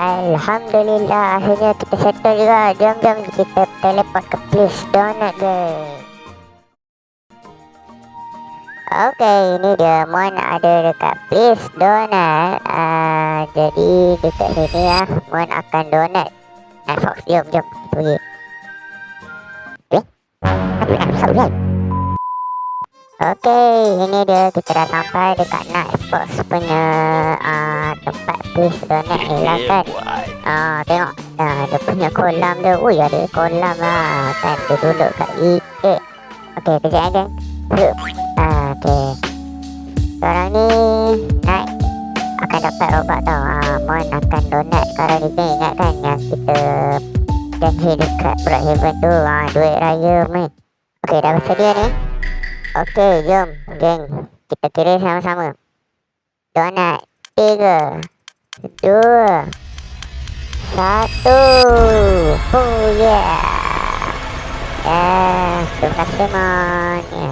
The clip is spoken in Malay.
Alhamdulillah akhirnya kita settle juga. Jom jom kita teleport ke Please Donut guys. Okey, ini dia Mon ada dekat Please Donut. Uh, jadi dekat sini ya, Mon akan donat. Nah, Fox, jom jom kita pergi. Eh? Salah? Okey, ini dia kita dah sampai dekat Night Sports punya uh, tempat Please Donut ni lah kan. Ah, tengok. Nah, dia punya kolam dia. Ui, ada kolam lah. Kan, dia duduk kat EA. Okey, kejap ya, geng. Yuk. Ah, okey. Sekarang ni, naik akan dapat robot tau. Ah, Mon akan donat. Sekarang ni, geng, ingat kan yang kita janji dekat Brookhaven tu. Ah, duit raya ni. Okey, dah bersedia ni. Okey, jom, geng. Kita kira sama-sama. Donat. Tiga. Dua. Satu. Oh yeah. Ya, terima kasih semuanya